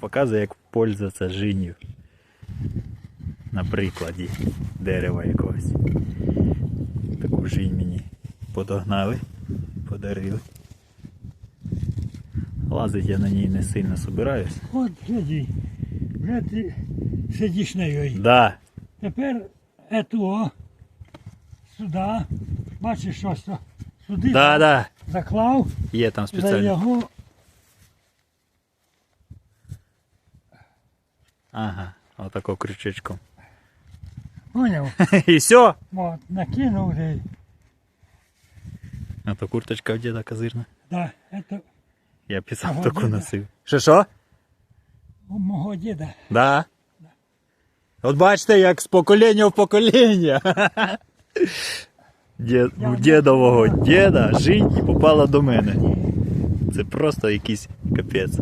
Показує, як пользуватися жинью. На прикладі дерева якогось. Таку жінь мені подогнали, подарили. Лазить я на ній не сильно собираюсь. От гляди, вже ти сидиш на йої. Да, Тепер ету сюди, бачиш, що? Сюди да, да. заклав, Є там за спеціально. його Ага, отако крючечком. поняв, І все. от, накинув вже. А то курточка в діда козирна. Да, это Я Ага, таку діда. носив. Що що? у мого діда. Да. От бачите, як з покоління в покоління. Дє- У дідового діда жінь попала до мене. Це просто якийсь капець.